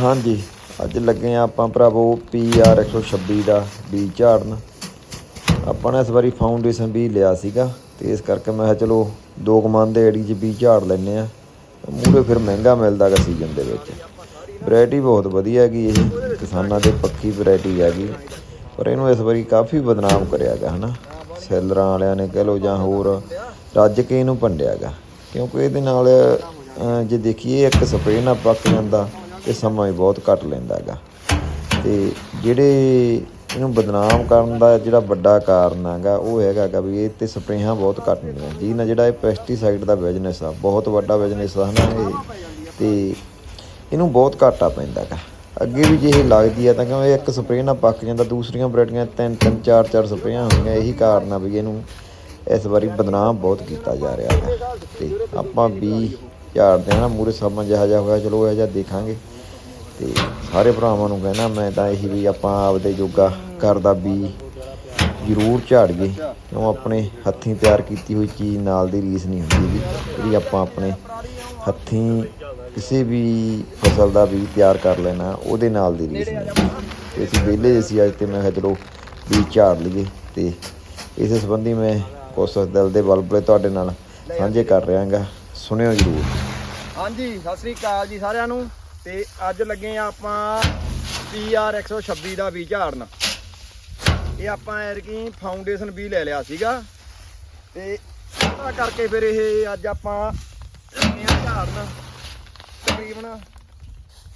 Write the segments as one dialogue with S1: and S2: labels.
S1: ਹਾਂਜੀ, ਅੱਜ ਲੱਗੇ ਆ ਆਪਾਂ ਭਰਾਵੋ PR 126 ਦਾ ਬੀਜ ਝਾੜਨ। ਆਪਾਂ ਨੇ ਇਸ ਵਾਰੀ ਫਾਊਂਡੇਸ਼ਨ ਵੀ ਲਿਆ ਸੀਗਾ ਤੇ ਇਸ ਕਰਕੇ ਮੈਂ ਕਿਹਾ ਚਲੋ ਦੋ ਕਮਾਨ ਦੇ ਏੜੀ 'ਚ ਬੀਜ ਝਾੜ ਲੈਨੇ ਆ ਮੂਰੇ ਫਿਰ ਮਹਿੰਗਾ ਮਿਲਦਾ ਗਾ ਸੀਜ਼ਨ ਦੇ ਵਿੱਚ। ਵੈਰਾਈਟੀ ਬਹੁਤ ਵਧੀਆ ਹੈਗੀ ਇਹ, ਕਿਸਾਨਾਂ ਦੇ ਪੱਕੀ ਵੈਰਾਈਟੀ ਹੈਗੀ। ਪਰ ਇਹਨੂੰ ਇਸ ਵਾਰੀ ਕਾਫੀ ਬਦਨਾਮ ਕਰਿਆ ਗਾ, ਹਨਾ। ਸੈਲਰਾਂ ਵਾਲਿਆਂ ਨੇ ਕਹਿ ਲਓ ਜਾਂ ਹੋਰ ਰੱਜ ਕੇ ਇਹਨੂੰ ਭੰਡਿਆ ਗਾ। ਕਿਉਂਕਿ ਇਹਦੇ ਨਾਲ ਜੇ ਦੇਖੀਏ ਇੱਕ ਸਪਰੇਅ ਨਾਲ ਪੱਕ ਜਾਂਦਾ ਤੇ ਸਮਾਂ ਵੀ ਬਹੁਤ ਘੱਟ ਲੈਂਦਾ ਹੈਗਾ। ਤੇ ਜਿਹੜੇ ਇਹਨੂੰ ਬਦਨਾਮ ਕਰਨ ਦਾ ਜਿਹੜਾ ਵੱਡਾ ਕਾਰਨ ਹੈਗਾ, ਉਹ ਹੈਗਾ ਗਾ ਵੀ ਇਹ ਤੇ ਸਪਰੇਹਾਂ ਬਹੁਤ ਘੱਟ ਹੁੰਦੀਆਂ। ਜੀ ਨਾ ਜਿਹੜਾ ਇਹ ਪੈਸਟੀਸਾਈਡ ਦਾ ਬਿਜ਼ਨਸ ਆ, ਬਹੁਤ ਵੱਡਾ ਬਿਜ਼ਨਸ ਆ, ਹਨਾ ਇਹ। ਤੇ ਇਹਨੂੰ ਬਹੁਤ ਘਾਟਾ ਪੈਂਦਾ ਗਾ ਅੱਗੇ ਵੀ ਜੇ ਇਹ ਲੱਗਦੀ ਆ ਤਾਂ ਕਿਉਂਕਿ ਇੱਕ ਸਪਰੇਅ ਨਾਲ ਪੱਕ ਜਾਂਦਾ, ਦੂਸਰੀਆਂ ਵੈਰਾਈਟੀਆਂ ਤਿੰਨ ਤਿੰਨ, ਚਾਰ ਚਾਰ ਸਪਰੇਆਂ ਹੁੰਦੀਆਂ ਇਹੀ ਕਾਰਨ ਆ ਵੀ ਇਹਨੂੰ ਇਸ ਵਾਰੀ ਬਦਨਾਮ ਬਹੁਤ ਕੀਤਾ ਜਾ ਰਿਹਾ ਹੈ ਤੇ ਆਪਾਂ ਵੀ ਝਾੜਦੇ ਹਾਂ ਨਾ ਮੂਰੇ ਸਮਾਂ ਜਿਹਾ ਜਿਹਾ ਹੋਇਆ, ਚਲੋ ਇਹ ਜਿਹਾ ਦੇਖਾਂਗੇ। ਤੇ ਸਾਰੇ ਭਰਾਵਾਂ ਨੂੰ ਕਹਿਣਾ, ਮੈਂ ਤਾਂ ਇਹੀ ਵੀ ਆਪਾਂ ਆਪਦੇ ਯੋਗਾ ਘਰ ਦਾ ਬੀ ਜ਼ਰੂਰ ਝਾੜੀਏ। ਕਿਉਂ ਆਪਣੇ ਹੱਥੀਂ ਤਿਆਰ ਕੀਤੀ ਹੋਈ ਚੀਜ਼ ਨਾਲ ਦੀ ਰੀਸ ਨਹੀਂ ਹੁੰਦੀ ਜੀ। ਜਿਹੜੀ ਆਪਾਂ ਆਪਣੇ ਹੱਥੀਂ ਕਿਸੇ ਵੀ ਫਸਲ ਦਾ ਬੀਜ ਤਿਆਰ ਕਰ ਲੈਣਾ, ਉਹਦੇ ਨਾਲ ਦੀ ਰੀਸ ਨਹੀਂ ਹੁੰਦੀ। ਤੇ ਅਸੀਂ ਵਿਹਲੇ ਸੀ ਅੱਜ ਤੇ ਮੈਂ ਕਿਹਾ ਚਲੋ ਬੀਜ ਝਾੜ ਲਈਏ। ਤੇ ਇਸ ਸੰਬੰਧੀ ਮੈਂ ਕੁਛ ਦਿਲ ਦੇ ਬਲਬਲੇ ਤੁਹਾਡੇ ਨਾਲ ਸਾਂਝੇ ਕਰ ਰਿਹਾਗਾ। ਸੁਣਿਓ ਜ਼ਰੂਰ।
S2: ਹਾਂਜੀ, ਸਤਿ ਸ੍ਰੀ ਅਕਾਲ ਜੀ ਸਾਰਿਆਂ ਨੂੰ। ਤੇ ਅੱਜ ਲੱਗੇ ਆ ਆਪਾਂ PR 126 ਦਾ ਬੀਜ ਝਾੜਨ। ਇਹ ਆਪਾਂ ਐਰਕੀ ਫਾਊਂਡੇਸ਼ਨ ਬੀ ਲੈ ਲਿਆ ਸੀਗਾ। ਤੇ ਉਹਦਾ ਕਰਕੇ ਫਿਰ ਇਹ ਅੱਜ ਆਪਾਂ ਲੱਗੇ ਆ ਝਾੜਨ। ਤਕਰੀਬਨ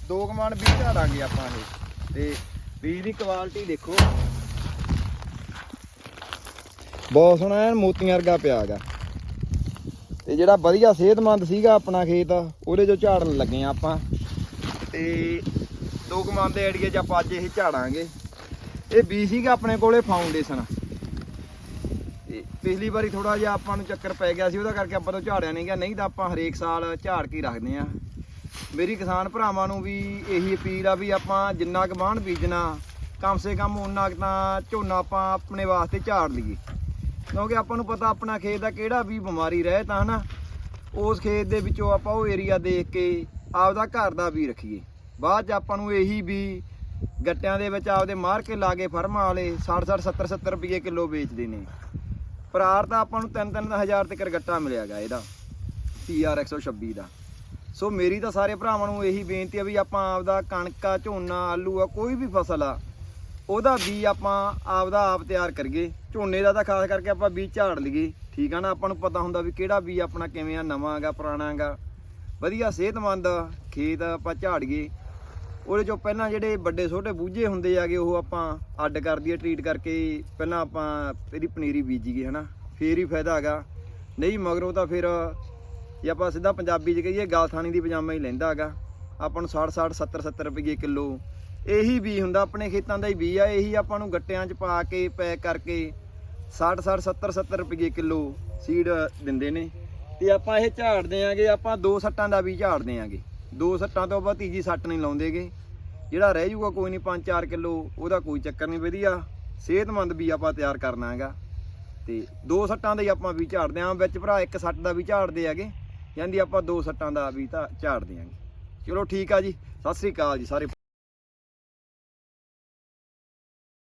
S2: ਦੋ ਕਮਾਨ ਵੀ ਝਾੜਾਂਗੇ ਆਪਾਂ ਇਹ। ਤੇ ਬੀਜ ਦੀ ਕੁਆਲਿਟੀ ਦੇਖੋ। ਬਹੁਤ ਸੋਹਣਾ ਐਨ ਮੋਤੀਆਂ ਵਰਗਾ ਪਿਆ ਹੈਗਾ। ਤੇ ਜਿਹੜਾ ਵਧੀਆ ਸਿਹਤਮੰਦ ਸੀਗਾ ਆਪਣਾ ਖੇਤ, ਉਹਦੇ ਚੋਂ ਝਾੜਨ ਲੱਗੇ ਆ ਆਪਾਂ। ਤੇ ਦੋ ਕਮਾਨ ਦੇ ਏਰੀਏ 'ਚ ਆਪਾਂ ਅੱਜ ਇਹ ਝਾੜਾਂਗੇ। ਇਹ ਬੀ ਸੀਗਾ ਆਪਣੇ ਕੋਲੇ ਫਾਊਂਡੇਸ਼ਨ। ਤੇ ਪਿਛਲੀ ਵਾਰੀ ਥੋੜਾ ਜਿਹਾ ਆਪਾਂ ਨੂੰ ਚੱਕਰ ਪੈ ਗਿਆ ਸੀ, ਉਹਦਾ ਕਰਕੇ ਆਪਾਂ ਤੋਂ ਝਾੜਿਆ ਨਹੀਂ ਗਿਆ। ਨਹੀਂ ਤਾਂ ਆਪਾਂ ਹਰੇਕ ਸਾਲ ਝਾੜ ਕੇ ਹੀ ਰੱਖਦੇ ਆ। ਮੇਰੀ ਕਿਸਾਨ ਭਰਾਵਾਂ ਨੂੰ ਵੀ ਇਹੀ ਅਪੀਲ ਆ ਵੀ ਆਪਾਂ ਜਿੰਨਾ ਕੁ ਬਾਣ ਬੀਜਣਾ, ਕਮ ਸੇ ਕਮ ਉਹਨਾਂ ਕੁ ਤਾਂ ਝੋਨਾ ਆਪਾਂ ਆਪਣੇ ਵਾਸਤੇ ਝਾੜ ਲਈਏ। ਕਿਉਂਕਿ ਆਪਾਂ ਨੂੰ ਪਤਾ ਆਪਣਾ ਖੇਤ ਦਾ ਕਿਹੜਾ ਵੀ ਬਿਮਾਰੀ ਰਹੇ ਤਾਂ ਹਨਾ, ਉਸ ਖੇਤ ਦੇ ਵਿੱਚੋਂ ਆਪਾਂ ਉਹ ਏਰੀਆ ਦੇਖ ਕੇ ਆਪਦਾ ਘਰ ਦਾ ਵੀ ਰੱਖੀਏ। ਬਾਅਦ ਚ ਆਪਾਂ ਨੂੰ ਇਹੀ ਵੀ ਗੱਟਿਆਂ ਦੇ ਵਿੱਚ ਆਪਦੇ ਮਾਰ ਕੇ ਲਾ ਕੇ ਫਰਮਾਂ ਵਾਲੇ 60 60 70 70 ਰੁਪਏ ਕਿਲੋ ਵੇਚਦੇ ਨੇ। ਪਰਾਰ ਤਾਂ ਆਪਾਂ ਨੂੰ 3 ਹਜ਼ਾਰ ਤੱਕ ਗੱਟਾ ਮਿਲਿਆਗਾ ਇਹਦਾ PR 126 ਦਾ। ਸੋ ਮੇਰੀ ਤਾਂ ਸਾਰੇ ਭਰਾਵਾਂ ਨੂੰ ਇਹੀ ਬੇਨਤੀ ਆ ਵੀ ਆਪਾਂ ਆਪਦਾ ਕਣਕ ਆ, ਝੋਨਾ, ਆਲੂ ਆ, ਕੋਈ ਵੀ ਫਸਲ ਆ ਉਹਦਾ ਬੀ ਆਪਾਂ ਆਪਦਾ ਆਪ ਤਿਆਰ ਕਰੀਏ। ਝੋਨੇ ਦਾ ਤਾਂ ਖਾਸ ਕਰਕੇ ਆਪਾਂ ਬੀਜ ਝਾੜ ਲਈਏ। ਠੀਕ ਆ ਨਾ? ਆਪਾਂ ਨੂੰ ਪਤਾ ਹੁੰਦਾ ਵੀ ਕਿਹੜਾ ਬੀ ਆਪਣਾ ਕਿਵੇਂ ਆ, ਨਵਾਂ ਹੈਗਾ, ਪੁਰਾਣਾ ਹੈਗਾ। ਵਧੀਆ ਸਿਹਤਮੰਦ ਖੇਤ ਆਪਾਂ ਝਾੜੀਏ। ਉਹਦੇ ਚੋਂ ਪਹਿਲਾਂ ਜਿਹੜੇ ਵੱਡੇ ਛੋਟੇ ਬੂਝੇ ਹੁੰਦੇ ਆਗੇ ਉਹ ਆਪਾਂ ਅੱਡ ਕਰ ਦਈਏ ਟ੍ਰੀਟ ਕਰਕੇ ਪਹਿਲਾਂ ਆਪਾਂ ਇਹਦੀ ਪਨੀਰੀ ਬੀਜੀਏ, ਹਨਾ? ਫੇਰ ਹੀ ਫਾਇਦਾ ਹੈਗਾ। ਨਹੀਂ, ਮਗਰੋਂ ਤਾਂ ਫਿਰ ਜੇ ਆਪਾਂ ਸਿੱਧਾ ਪੰਜਾਬੀ ਚ ਕਹੀਏ ਗਾਲਥਾਣੀ ਦੀ ਪਜਾਮਾ ਹੀ ਲੈਂਦਾ ਹੈਗਾ। ਆਪਾਂ ਨੂੰ 60 60 70 70 ਰੁਪਏ ਕਿਲੋ ਇਹੀ ਬੀ ਹੁੰਦਾ, ਆਪਣੇ ਖੇਤਾਂ ਦਾ ਹੀ ਬੀ ਆ, ਇਹੀ ਆਪਾਂ ਨੂੰ ਗੱਟਿਆਂ 'ਚ ਪਾ ਕੇ, ਪੈਕ ਕਰਕੇ 60 60 70 70 ਰੁਪਏ ਕਿਲੋ ਸੀਡ ਦਿੰਦੇ ਨੇ। ਤੇ ਆਪਾਂ ਇਹ ਝਾੜਦੇ ਆਂਗੇ ਆਪਾਂ ਦੋ ਸੱਟਾਂ ਦਾ ਵੀ ਝਾੜਦੇ ਆਂਗੇ ਦੋ ਸੱਟਾਂ ਤੋਂ ਬਾਅਦ ਤੀਜੀ ਸੱਟ ਨਹੀਂ ਲਾਉਂਦੇਗੇ ਜਿਹੜਾ ਰਹਿ ਜੂਗਾ ਕੋਈ ਨਹੀਂ 5-4 ਕਿਲੋ, ਉਹਦਾ ਕੋਈ ਚੱਕਰ ਨਹੀਂ ਵਧੀਆ। ਸਿਹਤਮੰਦ ਵੀ ਆਪਾਂ ਤਿਆਰ ਕਰਨਾ ਹੈਗਾ। ਤੇ ਦੋ ਸੱਟਾਂ ਦਾ ਹੀ ਆਪਾਂ ਵੀ ਝਾੜਦੇ ਆਂ। ਵਿੱਚ ਭਰਾ, ਇੱਕ ਸੱਟ ਦਾ ਵੀ ਝਾੜਦੇ ਆਗੇ ਜਾਂਦੀ ਆਪਾਂ ਦੋ ਸੱਟਾਂ ਦਾ ਵੀ ਤਾਂ ਝਾੜਦੇ ਆਂਗੇ ਚਲੋ ਠੀਕ ਆ ਜੀ। ਸਤਿ ਸ੍ਰੀ ਅਕਾਲ ਜੀ, ਸਾਰੇ